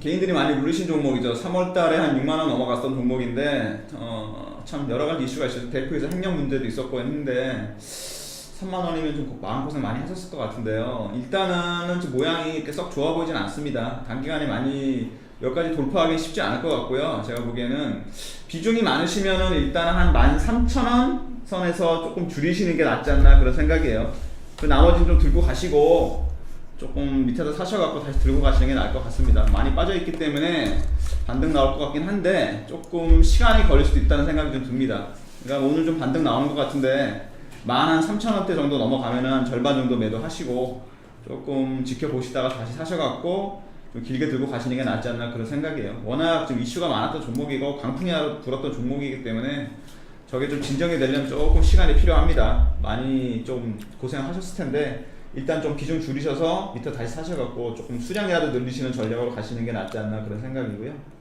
개인들이 많이 누르신 종목이죠. 3월달에 한 6만 원 넘어갔던 종목인데 어, 참 여러 가지 이슈가 있어서 대표에서 횡령 문제도 있었고 했는데 3만 원이면 좀 마음 고생 많이 하셨을 것 같은데요. 일단은 좀 모양이 이렇게 썩 좋아 보이진 않습니다. 단기간에 많이 여기까지 돌파하기 쉽지 않을 것 같고요. 제가 보기에는 비중이 많으시면은 일단 한 13,000원 선에서 조금 줄이시는 게 낫지 않나 그런 생각이에요. 그 나머지는 좀 들고 가시고 조금 밑에서 사셔갖고 다시 들고 가시는 게 나을 것 같습니다. 많이 빠져있기 때문에 반등 나올 것 같긴 한데 조금 시간이 걸릴 수도 있다는 생각이 좀 듭니다. 그러니까 오늘 좀 반등 나오는 것 같은데 만한 3,000원대 정도 넘어가면은 절반 정도 매도하시고 조금 지켜보시다가 다시 사셔갖고 좀 길게 들고 가시는 게 낫지 않나 그런 생각이에요. 워낙 좀 이슈가 많았던 종목이고 강풍이 불었던 종목이기 때문에 저게 좀 진정이 되려면 조금 시간이 필요합니다. 많이 좀 고생하셨을 텐데 일단 좀 비중 줄이셔서 밑에 다시 사셔갖고 조금 수량이라도 늘리시는 전략으로 가시는 게 낫지 않나 그런 생각이고요.